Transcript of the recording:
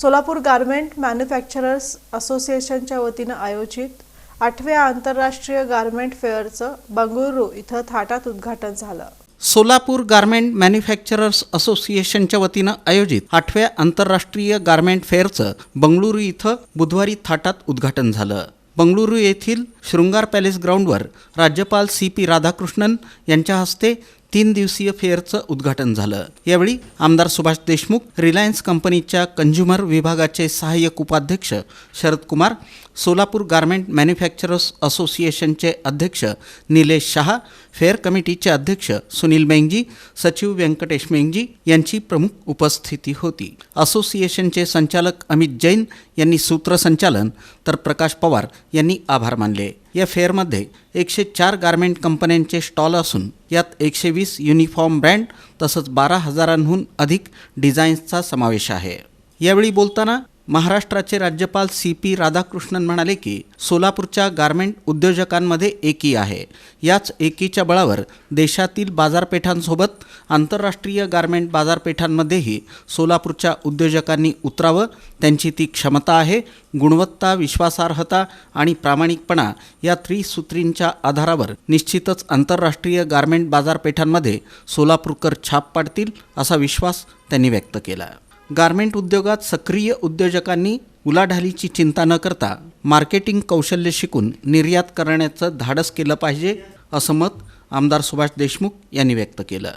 Solapur garment manufacturers असोसिएशनच्या वतीनं आयोजित आठव्या आंतरराष्ट्रीय गारमेंट फेअरचं बंगळुरू इथं थाटात उद्घाटन झालं. सोलापूर गारमेंट मॅन्युफॅक्चरर्स असोसिएशनच्या वतीनं आयोजित आठव्या आंतरराष्ट्रीय गारमेंट फेअरचं बंगळुरू इथं बुधवारी थाटात उद्घाटन झालं. बंगळुरू येथील शृंगार पॅलेस ग्राउंडवर राज्यपाल सी पी राधाकृष्णन यांच्या हस्ते तीन दिवसीय फेअरचं उद्घाटन झालं. यावेळी आमदार सुभाष देशमुख रिलायन्स कंपनीच्या कंझ्युमर विभागाचे सहाय्यक उपाध्यक्ष शरद कुमार सोलापूर गारमेंट मॅन्युफॅक्चरर्स असोसिएशनचे अध्यक्ष निलेश शहा फेअर कमिटीचे अध्यक्ष सुनील मेंगजी सचिव व्यंकटेश मेंगजी यांची प्रमुख उपस्थिती होती. असोसिएशनचे संचालक अमित जैन यांनी सूत्रसंचालन तर प्रकाश पवार यांनी आभार मानले. या फेअरमध्ये एकशे चार गारमेंट कंपन्यांचे स्टॉल असून यात एकशे वीस युनिफॉर्म ब्रँड तसंच बारा हजारांहून अधिक डिझाईन्सचा समावेश आहे. यावेळी बोलताना महाराष्ट्राचे राज्यपाल सी पी राधाकृष्णन म्हणाले की सोलापूरच्या गारमेंट उद्योजकांमध्ये एकी आहे. याच एकीच्या बळावर देशातील बाजारपेठांसोबत आंतरराष्ट्रीय गारमेंट बाजारपेठांमध्येही सोलापूरच्या उद्योजकांनी उतरावं त्यांची ती क्षमता आहे गुणवत्ता विश्वासार्हता आणि प्रामाणिकपणा या त्रिसूत्रींच्या आधारावर निश्चितच आंतरराष्ट्रीय गारमेंट बाजारपेठांमध्ये सोलापूरकर छाप पाडतील असा विश्वास त्यांनी व्यक्त केला. गारमेंट उद्योगात सक्रिय उद्योजकांनी उलाढालीची चिंता न करता मार्केटिंग कौशल्य शिकून निर्यात करण्याचं धाडस केलं पाहिजे असं मत आमदार सुभाष देशमुख यांनी व्यक्त केलं.